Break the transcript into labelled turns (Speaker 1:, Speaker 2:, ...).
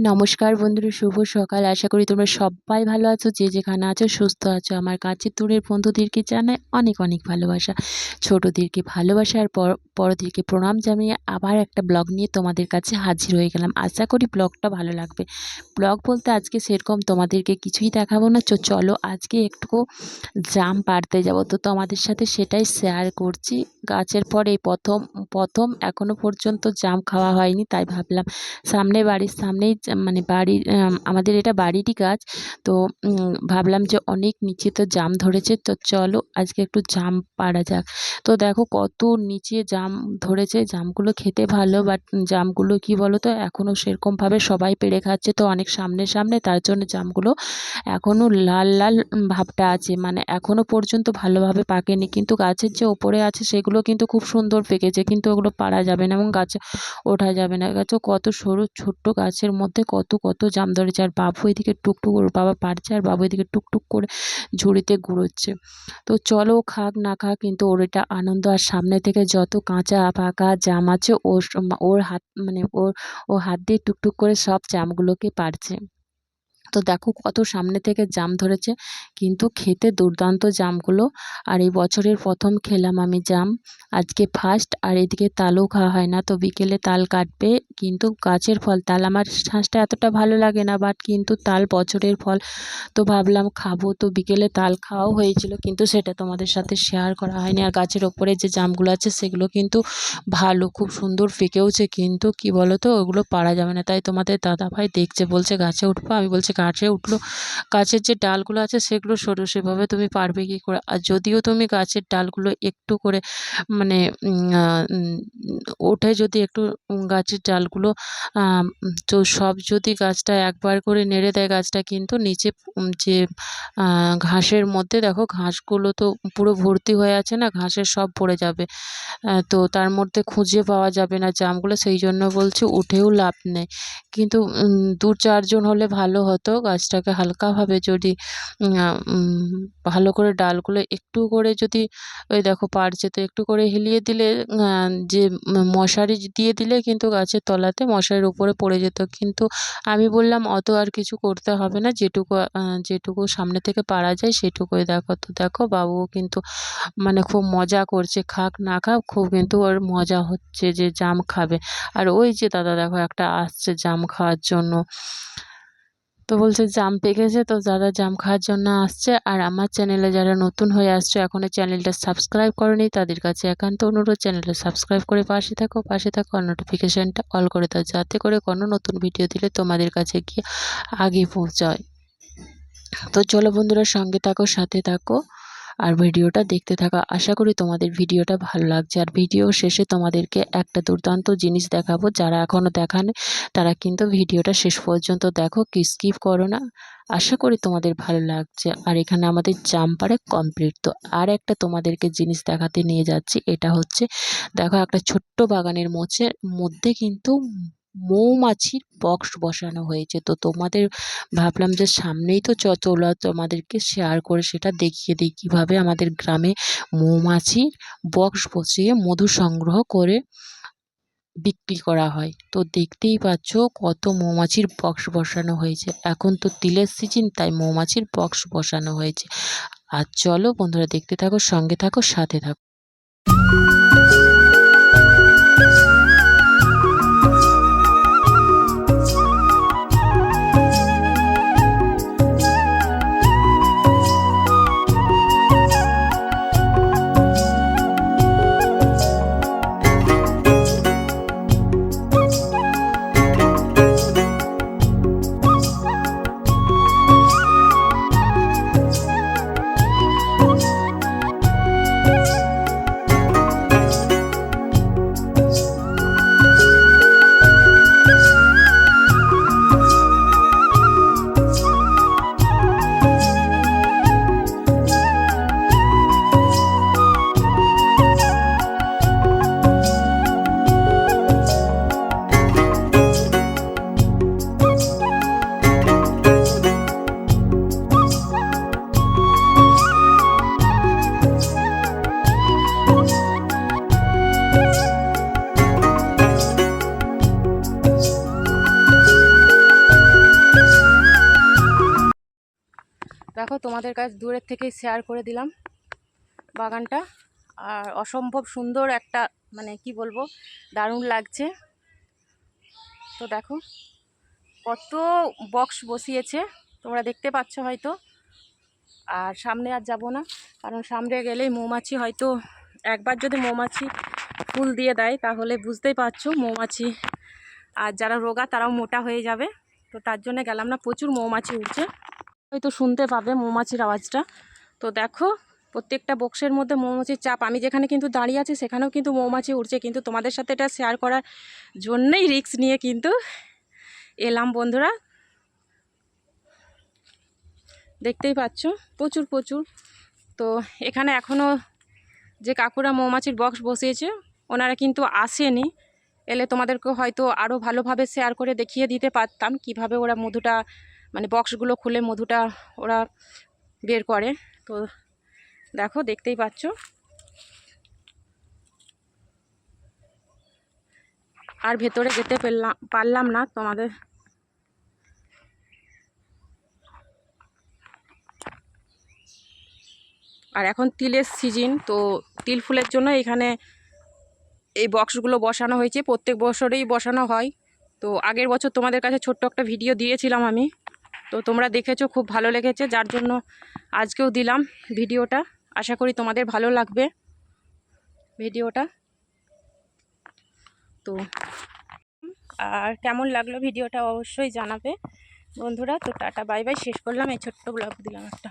Speaker 1: নমস্কার বন্ধুরা, শুভ সকাল। আশা করি তোমরা সবাই ভালো আছো, যে যেখানে আছো, সুস্থ আছো। আমার কাছে দূরের বন্ধুদেরকে জানাই অনেক অনেক ভালোবাসা। ছোটোদেরকে ভালোবাসার আর বড়োদেরকে প্রণাম জানিয়ে আবার একটা ব্লগ নিয়ে তোমাদের কাছে হাজির হয়ে গেলাম। আশা করি ব্লগটা ভালো লাগবে। ব্লগ বলতে আজকে সেরকম তোমাদেরকে কিছুই দেখাবো না। চো চলো আজকে একটু জাম পারতে যাব। তো তোমাদের সাথে সেটাই শেয়ার করছি। গাছের পর এই প্রথম প্রথম এখনও পর্যন্ত জাম খাওয়া হয়নি তাই ভাবলাম সামনে বাড়ির সামনেই মানে বাড়ির আমাদের এটা বাড়িরই গাছ। তো ভাবলাম যে অনেক নিচে তো জাম ধরেছে। তো চলো আজকে একটু জাম পাড়া যাক। তো দেখো কত নিচে জাম ধরেছে জামগুলো খেতে ভালো বাট জামগুলো কি বলো তো এখনও সেরকমভাবে সবাই পেড়ে খাচ্ছে তো অনেক সামনে সামনে তার জন্য জামগুলো এখনও লাল লাল ভাবটা আছে। মানে এখনও পর্যন্ত ভালোভাবে পাকেনি কিন্তু গাছের যে ওপরে আছে সেগুলো কিন্তু খুব সুন্দর পেকেছে কিন্তু ওগুলো পাড়া যাবে না এবং গাছে ওঠা যাবে না। গাছও কত সরু ছোট্ট গাছের মধ্যে মধ্যে কত কত জাম ধরেছে আর বাবু এদিকে টুকটুক ওর বাবা পারছে আর বাবু এদিকে টুকটুক করে ঝুড়িতে গুঁড়োচ্ছে। তো চলো খাক না খাক কিন্তু ওর এটা আনন্দ আর সামনে থেকে যত কাঁচা পাকা জাম আছে, ওর ওর হাত মানে ওর ও হাত দিয়ে টুকটুক করে সব জামগুলোকে পারছে। তো দেখো কত সামনে থেকে জাম ধরেছে, কিন্তু খেতে দুর্দান্ত জামগুলো। আর এই বছরের প্রথম খেলাম আমি জাম। আজকে ফার্স্ট আর এদিকে তালও খাওয়া হয় না, তো বিকেলে তাল কাটবে। কিন্তু গাছের ফল, তাল আমার শ্বাসটা এতটা ভালো লাগে না বাট কিন্তু তাল বছরের ফল তো ভাবলাম খাব। তো বিকেলে তাল খাওয়াও হয়েছিল, কিন্তু সেটা তোমাদের সাথে শেয়ার করা হয়নি। আর গাছের ওপরে যে জামগুলো আছে, সেগুলো কিন্তু ভালো, খুব সুন্দর ফেঁকেওছে, কিন্তু কি বলো তো ওগুলো পারা যাবে না। তাই তোমাদের দাদা ভাই দেখছে, বলছে, গাছে উঠবো? আমি বলছি, গাছে উঠল। গাছের যে ডালগুলো আছে, সেগুলো সরু সেভাবে তুমি পারবে কী করে? আর যদিও তুমি গাছের ডালগুলো একটু করে মানে ওঠে যদি একটু গাছের ডালগুলো তো সব যদি গাছটা একবার করে নেড়ে দেয় গাছটা কিন্তু নিচে যে ঘাসের মধ্যে দেখো ঘাসগুলো তো পুরো ভর্তি হয়ে আছে না, ঘাসের সব পড়ে যাবে। তো তার মধ্যে খুঁজে পাওয়া যাবে না জামগুলো, সেই জন্য বলছি উঠেও লাভ নেই। কিন্তু দু চারজন হলে ভালো হতো গাছটাকে হালকাভাবে যদি ভালো করে ডালগুলো একটু করে যদি, ওই দেখো পারছে তো একটু করে হিলিয়ে দিলে যে, মশারি দিয়ে দিলে কিন্তু গাছের তলাতে মশারির উপরে পড়ে যেত। কিন্তু আমি বললাম, অত আর কিছু করতে হবে না। যেটুকু যেটুকু সামনে থেকে পারা যায়, সেটুকুই দেখো তো দেখো। বাবুও কিন্তু মানে খুব মজা করছে। খাক না খাক, খুব কিন্তু ওর মজা হচ্ছে যে জাম খাবে। আর ওই যে দাদা দেখো, একটা আসছে জাম খাওয়ার জন্য। তো বলছে জাম পেকেছে, তো যারা জাম খাওয়ার জন্য আসছে। আর আমার চ্যানেলে যারা নতুন হয়ে আসছে এখনও চ্যানেলটা সাবস্ক্রাইব করেনি, তাদের কাছে একান্ত অনুরোধ চ্যানেলটা সাবস্ক্রাইব করে পাশে থাকো পাশে থাকো, আর নোটিফিকেশানটা অল করে দাও, যাতে করে কোনো নতুন ভিডিও দিলে তোমাদের কাছে গিয়ে আগে পৌঁছায়। তো চলো বন্ধুরা সঙ্গে থাকো, সাথে থাকো। আর ভিডিওটা দেখতে থাকা, আশা করি তোমাদের ভিডিওটা ভালো লাগছে। আর ভিডিও শেষে তোমাদেরকে একটা দুর্দান্ত জিনিস দেখাবো, যারা এখনও দেখান, তারা কিন্তু ভিডিওটা শেষ পর্যন্ত দেখো, কি স্কিপ করো না। আশা করি তোমাদের ভালো লাগছে। আর এখানে আমাদের জাম্পারে কমপ্লিট তো আর একটা তোমাদেরকে জিনিস দেখাতে নিয়ে যাচ্ছি, এটা হচ্ছে, দেখো একটা ছোট্ট বাগানের মোচের মধ্যে কিন্তু মৌমাছির বক্স বসানো হয়েছে। তো তোমাদের ভাবলাম যে সামনেই তো চলো তোমাদেরকে শেয়ার করে সেটা দেখিয়ে দিই। কীভাবে আমাদের গ্রামে মৌমাছির বক্স বসিয়ে মধু সংগ্রহ করে বিক্রি করা হয়। তো দেখতেই পাচ্ছ কত মৌমাছির বক্স বসানো হয়েছে। এখন তো তিলের সিজন তাই মৌমাছির বক্স বসানো হয়েছে। আর চলো বন্ধুরা, দেখতে থাকো, সঙ্গে থাকো, সাথে থাকো।
Speaker 2: তোমাদের কাছে দূরের থেকে শেয়ার করে দিলাম বাগানটা। আর অসম্ভব সুন্দর একটা মানে কি বলব, দারুণ লাগছে। তো দেখো, কত বক্স বসিয়েছে, তোমরা দেখতে পাচ্ছ হয়তো। আর সামনে আর যাব না, কারণ সামনে গেলেই মৌমাছি হয়তো, একবার যদি মৌমাছি ফুল দিয়ে দেয়, তাহলে বুঝতেই পারছ মৌমাছি। আর যারা রোগা, তারাও মোটা হয়ে যাবে। তো তার জন্য গেলাম না, প্রচুর মৌমাছি উঠছে হয়তো শুনতে পাবে মৌমাছির আওয়াজটা। তো দেখো, প্রত্যেকটা বক্সের মধ্যে মৌমাছির চাপ। আমি যেখানে কিন্তু দাঁড়িয়ে আছি, সেখানেও কিন্তু মৌমাছি উঠছে কিন্তু তোমাদের সাথে এটা শেয়ার করার জন্যই রিস্ক নিয়ে কিন্তু এলাম বন্ধুরা। দেখতেই পাচ্ছ, প্রচুর প্রচুর। তো এখানে এখনও যে কাকুরা মৌমাছির বক্স বসিয়েছে, ওনারা কিন্তু আসেনি। এলে তোমাদেরকে হয়তো আরও ভালোভাবে শেয়ার করে দেখিয়ে দিতে পারতাম কীভাবে ওরা মধুটা মানে বক্সগুলো খুলে মধুটা ওরা বের করে। তো দেখো, দেখতেই পাচ্ছ। আর ভেতরে যেতে পেলাম পারলাম না তোমাদের। আর এখন তিলের সিজন তো তিল ফুলের জন্য এখানে এই বক্সগুলো বসানো হয়েছে। প্রত্যেক বছরেই বসানো হয়। তো আগের বছর তোমাদের কাছে ছোট্ট একটা ভিডিও দিয়েছিলাম আমি। তো তোমরা দেখেছ, খুব ভালো লেগেছে, যার জন্য আজকেও দিলাম ভিডিওটা। আশা করি তোমাদের ভালো লাগবে ভিডিওটা। তো আর কেমন লাগল ভিডিওটা অবশ্যই জানাবে বন্ধুরা। তো টাটা, বাই বাই, শেষ করলাম, এই ছোট্ট ব্লগ দিলাম একটা।